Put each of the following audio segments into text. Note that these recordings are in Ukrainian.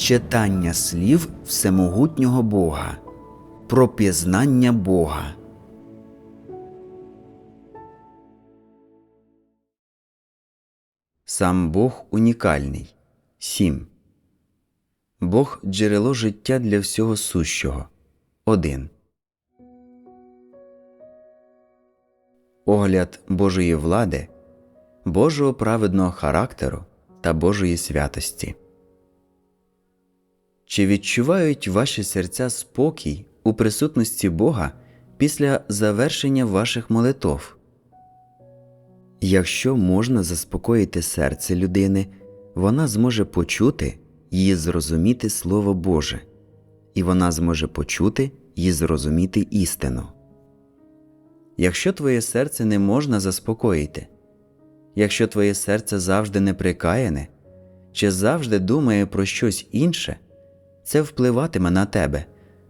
Читання слів Всемогутнього Бога. Про пізнання Бога. Сам Бог унікальний. 7. Бог джерело життя для всього сущого. 1. Огляд Божої влади, Божого праведного характеру та Божої святості. Чи відчувають ваші серця спокій у присутності Бога після завершення ваших молитов? Якщо можна заспокоїти серце людини, вона зможе почути і зрозуміти Слово Боже, і вона зможе почути і зрозуміти істину. Якщо твоє серце не можна заспокоїти, якщо твоє серце завжди неприкаяне, чи завжди думає про щось інше, це впливатиме на тебе,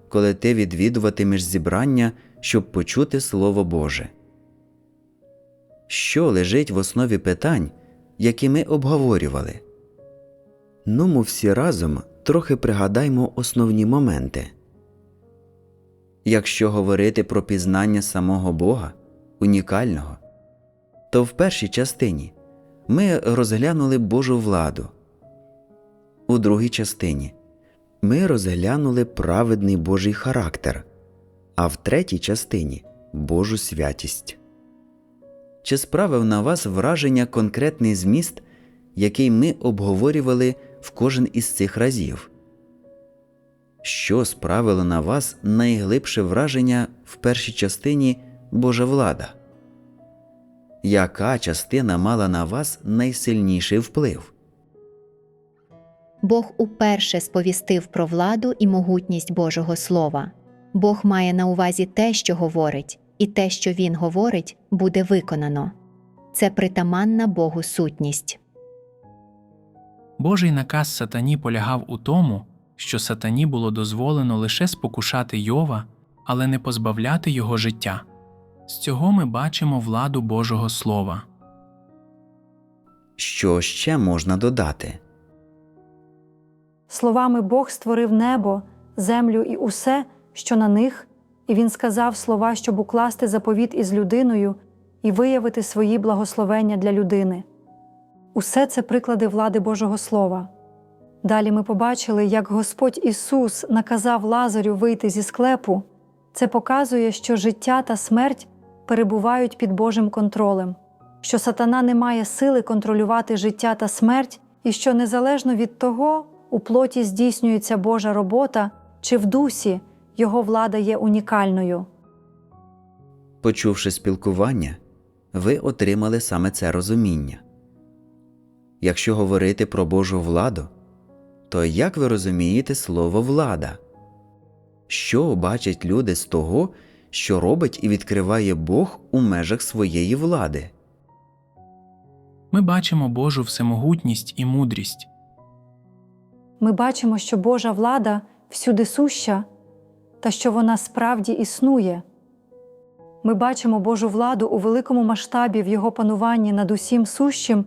коли ти відвідуватимеш зібрання, щоб почути Слово Боже. Що лежить в основі питань, які ми обговорювали? Ну, ми всі разом трохи пригадаймо основні моменти. Якщо говорити про пізнання самого Бога, унікального, то в першій частині ми розглянули Божу владу. У другій частині ми розглянули праведний Божий характер, а в третій частині Божу святість. Чи справив на вас враження конкретний зміст, який ми обговорювали в кожен із цих разів? Що справило на вас найглибше враження в першій частині Божа влада? Яка частина мала на вас найсильніший вплив? Бог уперше сповістив про владу і могутність Божого Слова. Бог має на увазі те, що говорить, і те, що Він говорить, буде виконано. Це притаманна Богу сутність. Божий наказ сатані полягав у тому, що сатані було дозволено лише спокушати Йова, але не позбавляти його життя. З цього ми бачимо владу Божого Слова. Що ще можна додати? Словами Бог створив небо, землю і усе, що на них, і Він сказав слова, щоб укласти заповіт із людиною і виявити свої благословення для людини. Усе це приклади влади Божого Слова. Далі ми побачили, як Господь Ісус наказав Лазарю вийти зі склепу. Це показує, що життя та смерть перебувають під Божим контролем, що сатана не має сили контролювати життя та смерть, і що незалежно від того, у плоті здійснюється Божа робота чи в дусі його влада є унікальною. Почувши спілкування, ви отримали саме це розуміння. Якщо говорити про Божу владу, то як ви розумієте слово влада? Що бачать люди з того, що робить і відкриває Бог у межах своєї влади? Ми бачимо Божу всемогутність і мудрість. Ми бачимо, що Божа влада всюди суща та що вона справді існує. Ми бачимо Божу владу у великому масштабі в Його пануванні над усім сущим,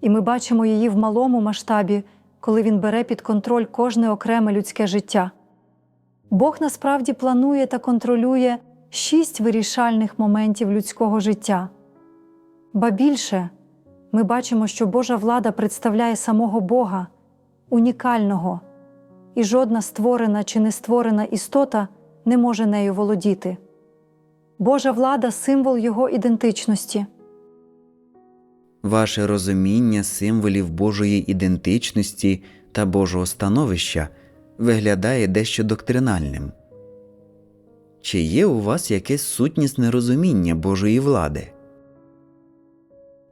і ми бачимо її в малому масштабі, коли Він бере під контроль кожне окреме людське життя. Бог насправді планує та контролює шість вирішальних моментів людського життя. Ба більше, ми бачимо, що Божа влада представляє самого Бога, унікального, і жодна створена чи не створена істота не може нею володіти. Божа влада символ Його ідентичності. Ваше розуміння символів Божої ідентичності та Божого становища виглядає дещо доктринальним. Чи є у вас якесь сутнісне розуміння Божої влади?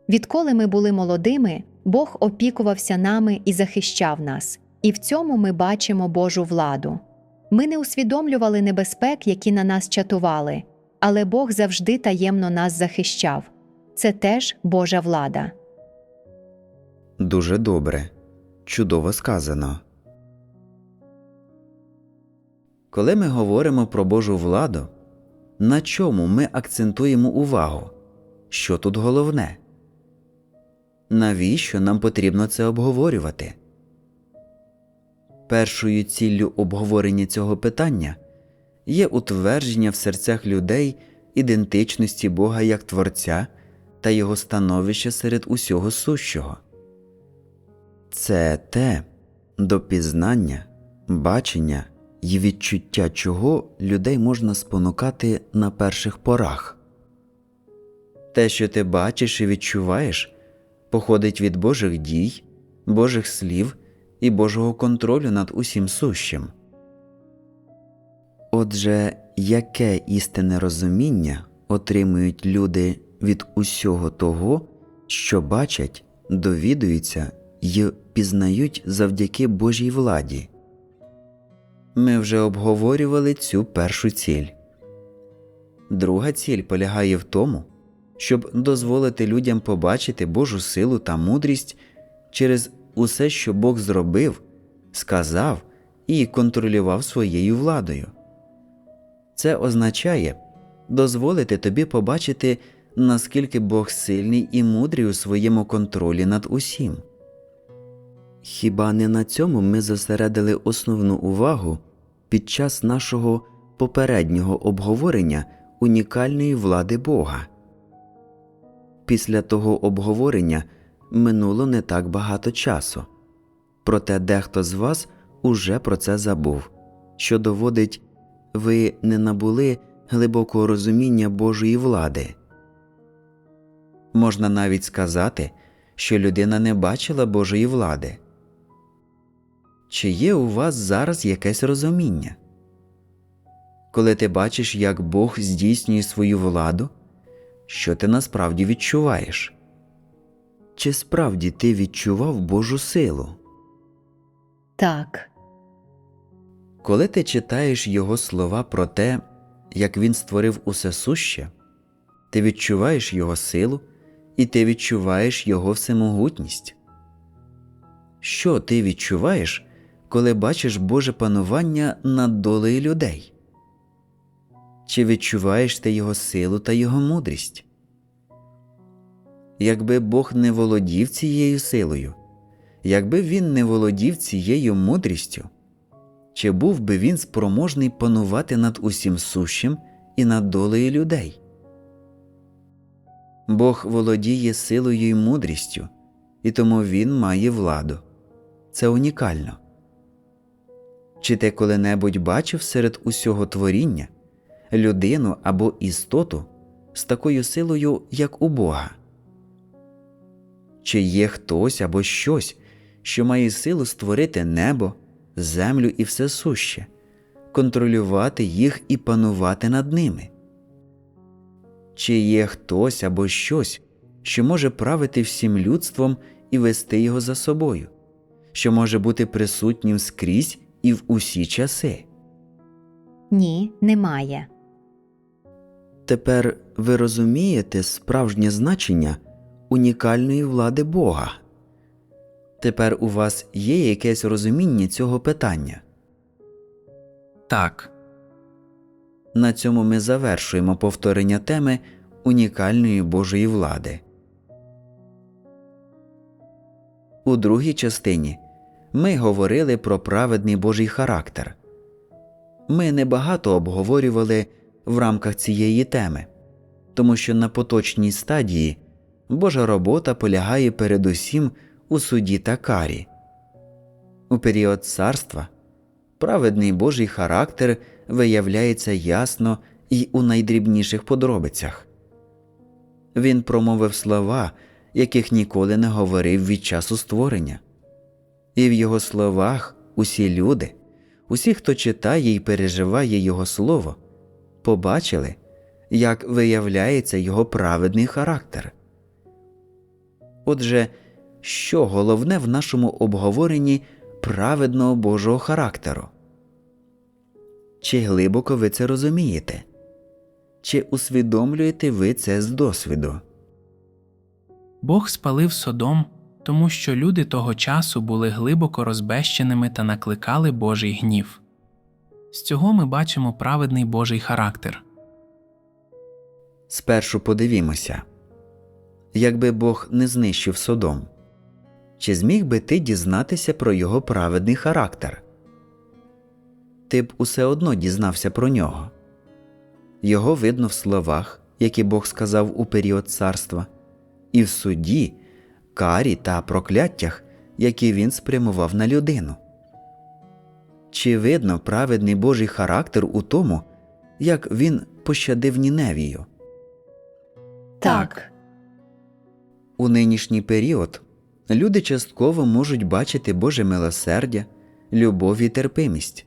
Відколи ми були молодими, Бог опікувався нами і захищав нас, і в цьому ми бачимо Божу владу. Ми не усвідомлювали небезпек, які на нас чатували, але Бог завжди таємно нас захищав. Це теж Божа влада. Дуже добре, чудово сказано. Коли ми говоримо про Божу владу, на чому ми акцентуємо увагу? Що тут головне? Навіщо нам потрібно це обговорювати? Першою ціллю обговорення цього питання є утвердження в серцях людей ідентичності Бога як Творця та Його становища серед усього сущого. Це те до пізнання, бачення і відчуття чого людей можна спонукати на перших порах. Те, що ти бачиш і відчуваєш, походить від Божих дій, Божих слів і Божого контролю над усім сущим. Отже, яке істинне розуміння отримують люди від усього того, що бачать, довідуються й пізнають завдяки Божій владі? Ми вже обговорювали цю першу ціль. Друга ціль полягає в тому, щоб дозволити людям побачити Божу силу та мудрість через усе, що Бог зробив, сказав і контролював своєю владою. Це означає дозволити тобі побачити, наскільки Бог сильний і мудрий у своєму контролі над усім. Хіба не на цьому ми зосередили основну увагу під час нашого попереднього обговорення унікальної влади Бога? Після того обговорення минуло не так багато часу, проте дехто з вас уже про це забув, що доводить, ви не набули глибокого розуміння Божої влади. Можна навіть сказати, що людина не бачила Божої влади. Чи є у вас зараз якесь розуміння? Коли ти бачиш, як Бог здійснює свою владу, що ти насправді відчуваєш? Чи справді ти відчував Божу силу? Так, Коли ти читаєш Його слова про те, як Він створив усе суще, ти відчуваєш Його силу і ти відчуваєш Його всемогутність. Що ти відчуваєш, коли бачиш Боже панування над долею людей? Чи відчуваєш ти Його силу та Його мудрість? Якби Бог не володів цією силою, якби Він не володів цією мудрістю, чи був би він спроможний панувати над усім сущим і над долею людей? Бог володіє силою і мудрістю, і тому Він має владу. Це унікально. Чи ти коли-небудь бачив серед усього творіння людину або істоту з такою силою, як у Бога? Чи є хтось або щось, що має силу створити небо, землю і все суще, контролювати їх і панувати над ними? Чи є хтось або щось, що може правити всім людством і вести його за собою, що може бути присутнім скрізь і в усі часи? ні, немає. Тепер ви розумієте справжнє значення унікальної влади Бога. Тепер у вас є якесь розуміння цього питання. Так, На цьому ми завершуємо повторення теми унікальної Божої влади. У другій частині ми говорили про праведний Божий характер. Ми небагато обговорювали в рамках цієї теми, тому що на поточній стадії Божа робота полягає передусім у суді та карі. У період царства праведний Божий характер виявляється ясно і у найдрібніших подробицях. Він промовив слова, яких ніколи не говорив від часу створення, і в його словах усі люди, усі, хто читає і переживає Його слово, побачили, як виявляється його праведний характер. Отже, що головне в нашому обговоренні праведного Божого характеру? Чи глибоко ви це розумієте? Чи усвідомлюєте ви це з досвіду? Бог спалив Содом, тому що люди того часу були глибоко розбещеними та накликали Божий гнів. З цього ми бачимо праведний Божий характер. Спершу подивімося якби Бог не знищив Содом, чи зміг би ти дізнатися про його праведний характер? ти б усе одно дізнався про нього. Його видно в словах, які Бог сказав у період царства, і в суді, карі та прокляттях, які він спрямував на людину. Чи видно праведний Божий характер у тому, як він пощадив Ніневію? Так. У нинішній період люди частково можуть бачити Боже милосердя, любов і терпимість,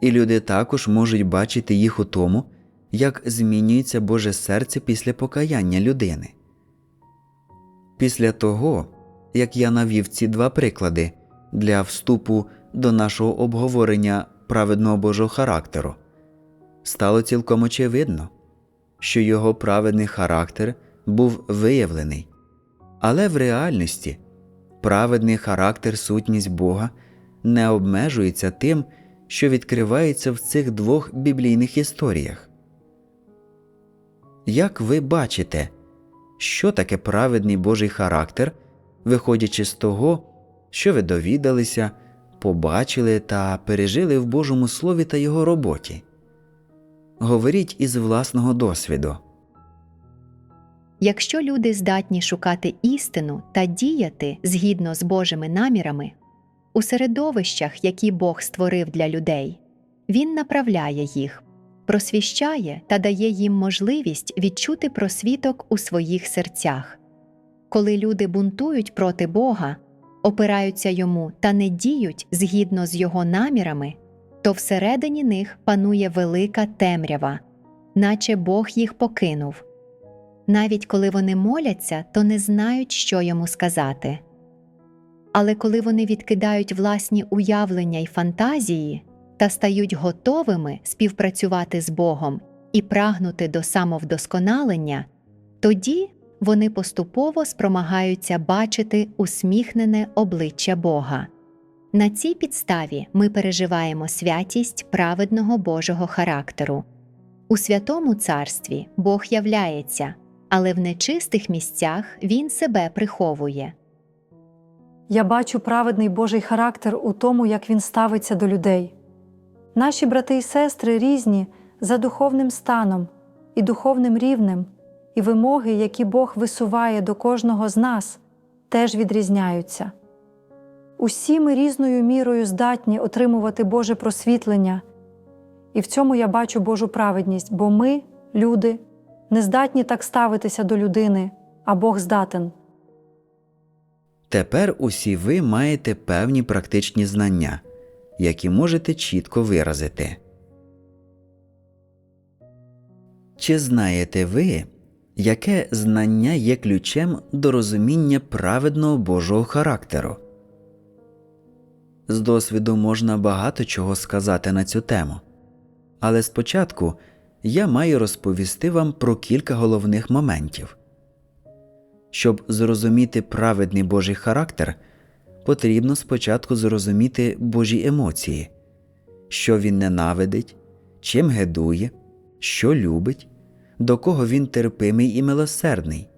і люди також можуть бачити їх у тому, як змінюється Боже серце після покаяння людини. Після того, як я навів ці два приклади для вступу до нашого обговорення праведного Божого характеру, стало цілком очевидно, що його праведний характер був виявлений. Але в реальності праведний характер сутність Бога не обмежується тим, що відкривається в цих двох біблійних історіях. Як ви бачите, що таке праведний Божий характер, виходячи з того, що ви довідалися, побачили та пережили в Божому Слові та його роботі? Говоріть із власного досвіду. Якщо люди здатні шукати істину та діяти згідно з Божими намірами у середовищах, які Бог створив для людей, Він направляє їх, просвіщає та дає їм можливість відчути просвіток у своїх серцях. Коли люди бунтують проти Бога, опираються йому та не діють згідно з його намірами, то всередині них панує велика темрява, наче Бог їх покинув. Навіть коли вони моляться, то не знають, що йому сказати. Але коли вони відкидають власні уявлення й фантазії та стають готовими співпрацювати з Богом і прагнути до самовдосконалення, тоді вони поступово спромагаються бачити усміхнене обличчя Бога. На цій підставі ми переживаємо святість праведного Божого характеру. У святому царстві Бог являється, але в нечистих місцях Він себе приховує. Я бачу праведний Божий характер у тому, як він ставиться до людей. Наші брати і сестри різні за духовним станом і духовним рівнем, і вимоги, які Бог висуває до кожного з нас, теж відрізняються. Усі ми різною мірою здатні отримувати Боже просвітлення, і в цьому я бачу Божу праведність, бо ми, люди, не здатні так ставитися до людини, а Бог здатен. Тепер усі ви маєте певні практичні знання, які можете чітко виразити. Чи знаєте ви, яке знання є ключем до розуміння праведного Божого характеру? З досвіду можна багато чого сказати на цю тему, але спочатку я маю розповісти вам про кілька головних моментів. Щоб зрозуміти праведний Божий характер, потрібно спочатку зрозуміти Божі емоції, що він ненавидить, чим гедує, що любить, до кого він терпимий і милосердний,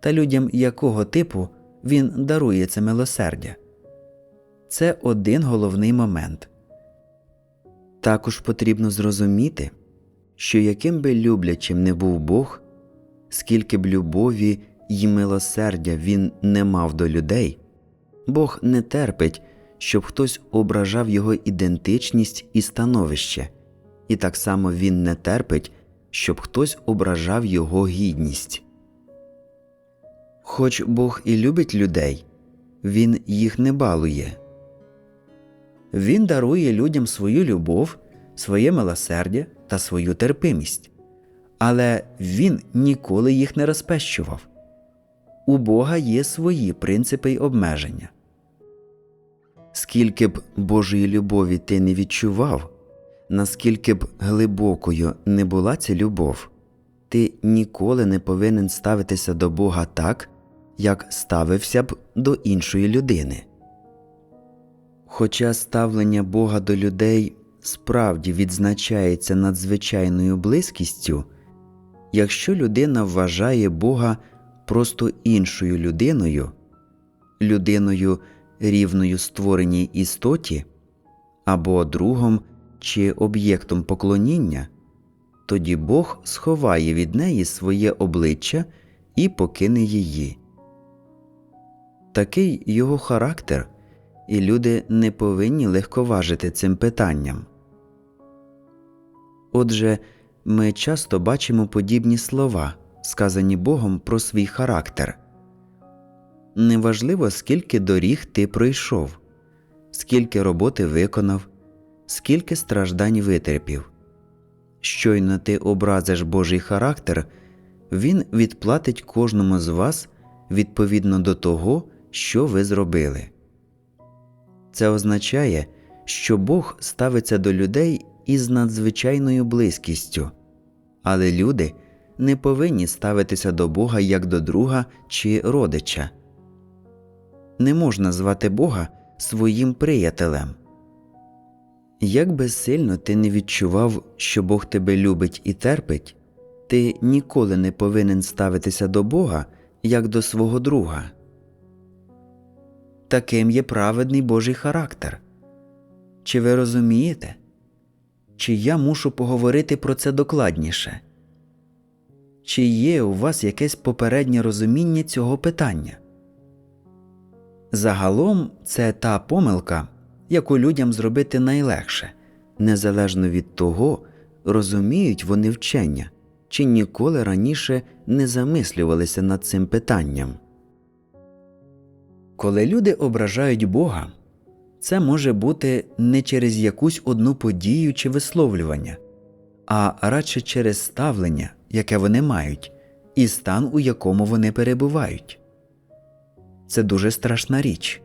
та людям якого типу він дарує це милосердя. Це один головний момент. Також потрібно зрозуміти, що яким би люблячим не був Бог, скільки б любові й милосердя він не мав до людей, Бог не терпить, щоб хтось ображав його ідентичність і становище, і так само він не терпить, щоб хтось ображав його гідність. Хоч Бог і любить людей, він їх не балує. Він дарує людям свою любов, своє милосердя та свою терпимість, але він ніколи їх не розпещував. У Бога є свої принципи й обмеження. Скільки б Божої любові ти не відчував, наскільки б глибокою не була ця любов, ти ніколи не повинен ставитися до Бога так, як ставився б до іншої людини. Хоча ставлення Бога до людей справді відзначається надзвичайною близькістю, якщо людина вважає Бога просто іншою людиною, людиною рівною створеній істоті або другом чи об'єктом поклоніння, тоді Бог сховає від неї своє обличчя і покине її. Такий його характер, і люди не повинні легковажити цим питанням. Отже, ми часто бачимо подібні слова, сказані Богом про свій характер. Неважливо, скільки доріг ти пройшов, скільки роботи виконав, скільки страждань витерпів. Щойно ти образиш Божий характер, Він відплатить кожному з вас відповідно до того, що ви зробили. Це означає, що Бог ставиться до людей із надзвичайною близькістю, але люди не повинні ставитися до Бога як до друга чи родича. Не можна звати Бога своїм приятелем. Як би сильно ти не відчував, що Бог тебе любить і терпить, ти ніколи не повинен ставитися до Бога як до свого друга. Таким є праведний Божий характер. Чи ви розумієте? Чи я мушу поговорити про це докладніше? Чи є у вас якесь попереднє розуміння цього питання? Загалом це та помилка, яку людям зробити найлегше, незалежно від того, розуміють вони вчення, чи ніколи раніше не замислювалися над цим питанням. Коли люди ображають Бога, це може бути не через якусь одну подію чи висловлювання, а радше через ставлення, яке вони мають, і стан, у якому вони перебувають. Це дуже страшна річ.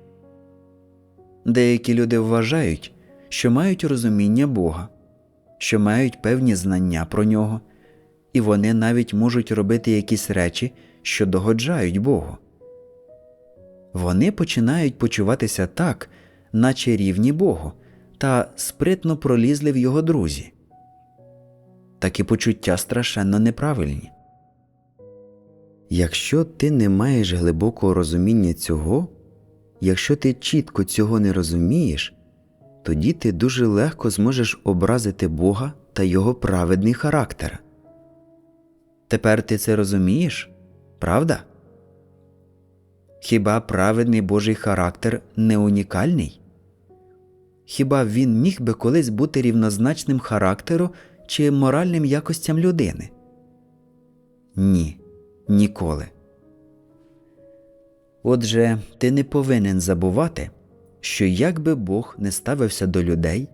Деякі люди вважають, що мають розуміння Бога, що мають певні знання про нього, і вони навіть можуть робити якісь речі, що догоджають Богу. Вони починають почуватися так, наче рівні Богу, та спритно пролізли в його друзі. Такі почуття страшенно неправильні. Якщо ти не маєш глибокого розуміння цього, якщо ти чітко цього не розумієш, тоді ти дуже легко зможеш образити Бога та Його праведний характер. Тепер ти це розумієш, правда? Хіба праведний Божий характер не унікальний? Хіба він міг би колись бути рівнозначним характеру чи моральним якостям людини? Ні, ніколи. Отже, ти не повинен забувати, що як би Бог не ставився до людей,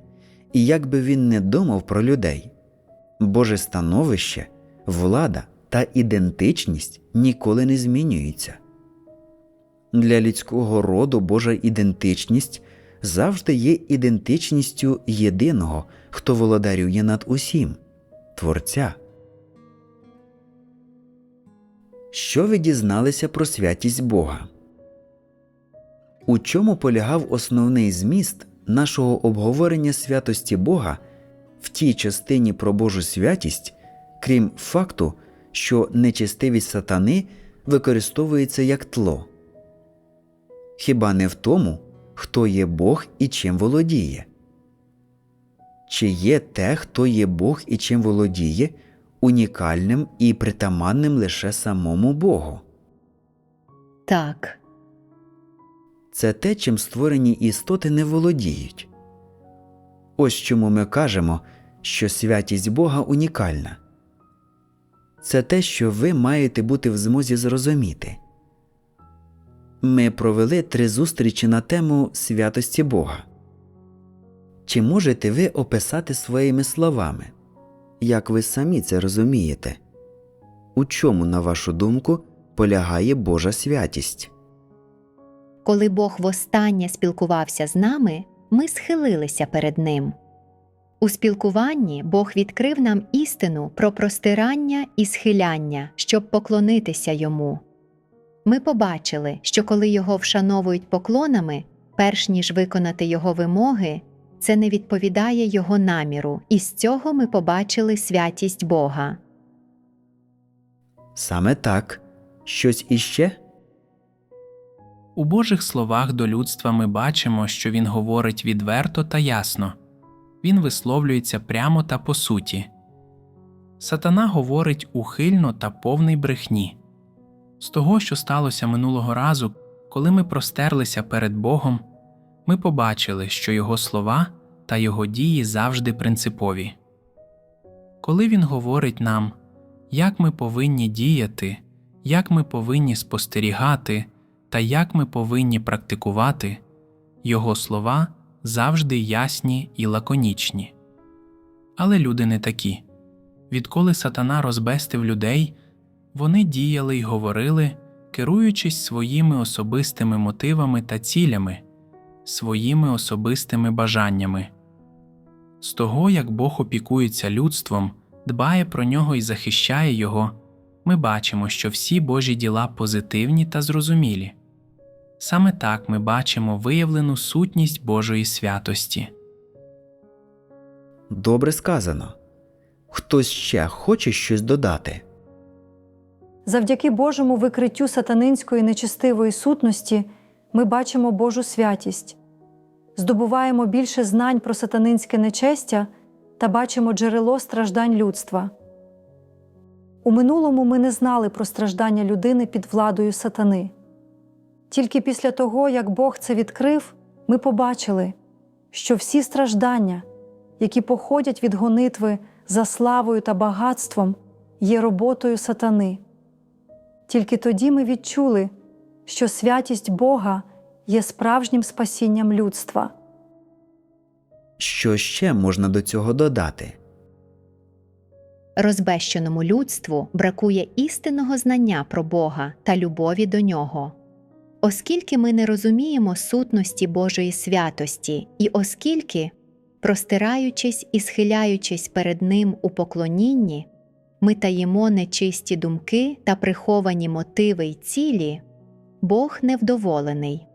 і як би він не думав про людей, Боже становище, влада та ідентичність ніколи не змінюються. Для людського роду Божа ідентичність завжди є ідентичністю єдиного, хто володарює над усім Творця. Що ви дізналися про святість Бога? У чому полягав основний зміст нашого обговорення святості Бога в тій частині про Божу святість, крім факту, що нечистивість сатани використовується як тло? Хіба не в тому, хто є Бог і чим володіє? Чи є те, хто є Бог і чим володіє, унікальним і притаманним лише самому Богу? Так, це те, чим створені істоти не володіють. Ось чому ми кажемо, що святість Бога унікальна. Це те, що ви маєте бути в змозі зрозуміти. Ми провели три зустрічі на тему святості Бога. Чи можете ви описати своїми словами, як ви самі це розумієте? У чому, на вашу думку, полягає Божа святість? Коли Бог востаннє спілкувався з нами, ми схилилися перед Ним. У спілкуванні Бог відкрив нам істину про простирання і схиляння, щоб поклонитися йому. Ми побачили, що коли його вшановують поклонами, перш ніж виконати його вимоги, це не відповідає його наміру, і з цього ми побачили святість Бога. Саме так. Щось іще? У Божих словах до людства ми бачимо, що він говорить відверто та ясно. він висловлюється прямо та по суті. Сатана говорить ухильно та повний брехні. З того, що сталося минулого разу, коли ми простерлися перед Богом, ми побачили, що Його слова та Його дії завжди принципові. Коли Він говорить нам, як ми повинні діяти, як ми повинні спостерігати та як ми повинні практикувати, Його слова завжди ясні і лаконічні. Але люди не такі. Відколи сатана розбестив людей, вони діяли й говорили, керуючись своїми особистими мотивами та цілями, своїми особистими бажаннями. З того, як Бог опікується людством, дбає про нього і захищає його, ми бачимо, що всі Божі діла позитивні та зрозумілі. Саме так ми бачимо виявлену сутність Божої святості. Добре сказано. Хтось ще хоче щось додати. Завдяки Божому викриттю сатанинської нечистивої сутності ми бачимо Божу святість, здобуваємо більше знань про сатанинське нечестя та бачимо джерело страждань людства. У минулому ми не знали про страждання людини під владою сатани. Тільки після того, як Бог це відкрив, ми побачили, що всі страждання, які походять від гонитви за славою та багатством, є роботою сатани. Тільки тоді ми відчули, що святість Бога є справжнім спасінням людства. Що ще можна до цього додати? Розбещеному людству бракує істинного знання про Бога та любові до нього. Оскільки ми не розуміємо сутності Божої святості, і оскільки, простираючись і схиляючись перед Ним у поклонінні, ми таїмо нечисті думки та приховані мотиви й цілі, Бог невдоволений.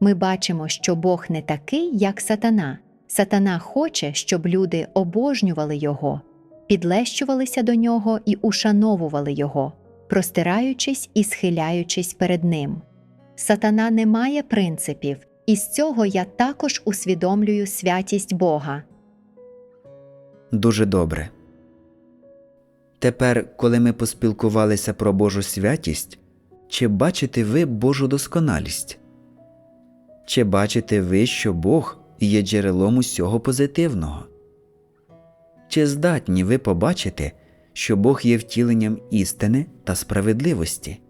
Ми бачимо, що Бог не такий, як сатана. Сатана хоче, щоб люди обожнювали його, підлещувалися до нього і ушановували його, простираючись і схиляючись перед ним. Сатана не має принципів, і з цього я також усвідомлюю святість Бога. Дуже добре. Тепер, коли ми поспілкувалися про Божу святість, чи бачите ви Божу досконалість? Чи бачите ви, що Бог є джерелом усього позитивного? Чи здатні ви побачити, що Бог є втіленням істини та справедливості?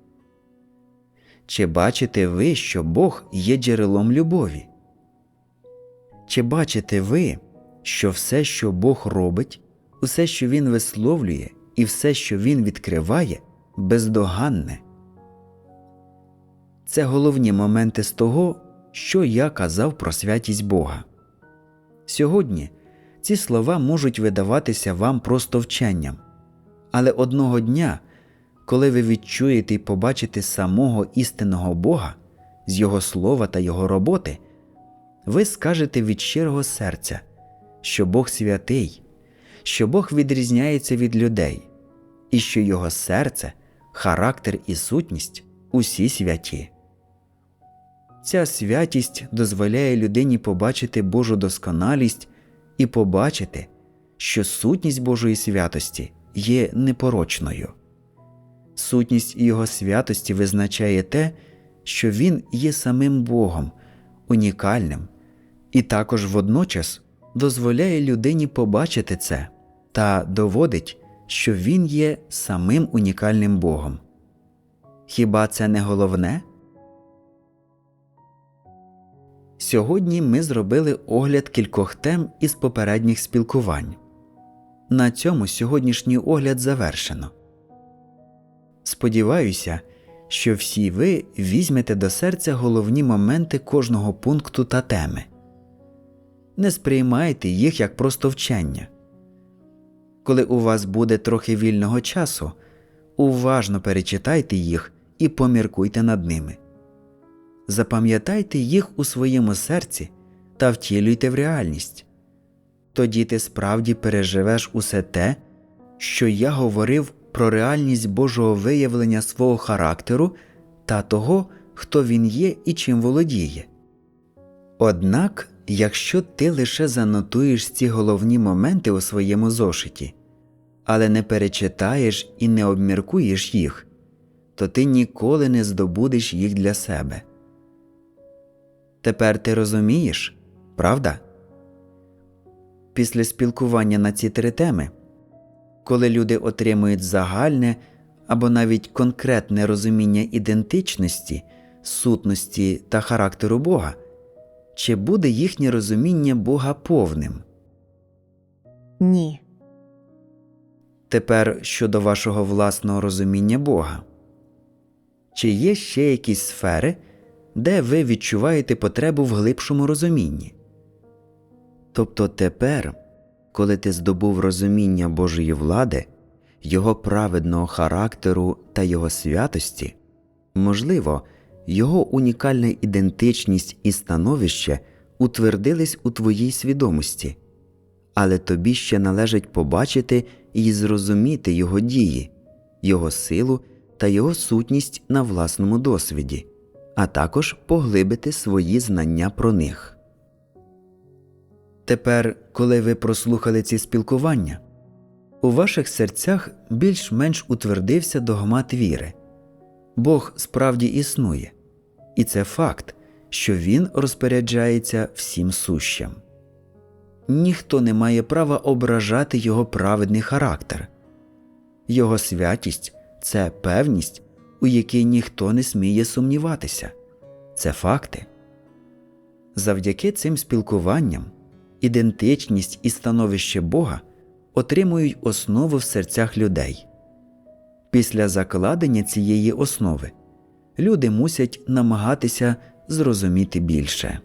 Чи бачите ви, що Бог є джерелом любові? Чи бачите ви, що все, що Бог робить, усе, що Він висловлює, і все, що Він відкриває, бездоганне? Це головні моменти з того, що я казав про святість Бога. Сьогодні ці слова можуть видаватися вам просто вченням, але одного дня, коли ви відчуєте і побачите самого істинного Бога з Його слова та Його роботи, ви скажете від щирого серця, що Бог святий, що Бог відрізняється від людей, і що Його серце, характер і сутність усі святі. Ця святість дозволяє людині побачити Божу досконалість і побачити, що сутність Божої святості є непорочною. Сутність Його святості визначає те, що Він є самим Богом, унікальним, і також водночас дозволяє людині побачити це та доводить, що Він є самим унікальним Богом. Хіба це не головне? Сьогодні ми зробили огляд кількох тем із попередніх спілкувань. На цьому сьогоднішній огляд завершено. Сподіваюся, що всі ви візьмете до серця головні моменти кожного пункту та теми. Не сприймайте їх як просто вчення. Коли у вас буде трохи вільного часу, уважно перечитайте їх і поміркуйте над ними. Запам'ятайте їх у своєму серці та втілюйте в реальність. Тоді ти справді переживеш усе те, що я говорив про реальність Божого виявлення свого характеру та того, хто він є і чим володіє. Однак якщо ти лише занотуєш ці головні моменти у своєму зошиті, але не перечитаєш і не обміркуєш їх, то ти ніколи не здобудеш їх для себе. Тепер ти розумієш, правда? Після спілкування на ці три теми, коли люди отримують загальне або навіть конкретне розуміння ідентичності, сутності та характеру Бога, чи буде їхнє розуміння Бога повним? Ні. Тепер щодо вашого власного розуміння Бога. Чи є ще якісь сфери, де ви відчуваєте потребу в глибшому розумінні? Тобто тепер, коли ти здобув розуміння Божої влади, Його праведного характеру та Його святості, можливо, Його унікальна ідентичність і становище утвердились у твоїй свідомості, але тобі ще належить побачити і зрозуміти Його дії, Його силу та Його сутність на власному досвіді, а також поглибити свої знання про них. Тепер, коли ви прослухали ці спілкування, у ваших серцях більш-менш утвердився догмат віри. Бог справді існує, і це факт, що Він розпоряджається всім сущим. Ніхто не має права ображати його праведний характер. Його святість це певність, у якій ніхто не сміє сумніватися. Це факти. Завдяки цим спілкуванням ідентичність і становище Бога отримують основу в серцях людей. Після закладення цієї основи люди мусять намагатися зрозуміти більше.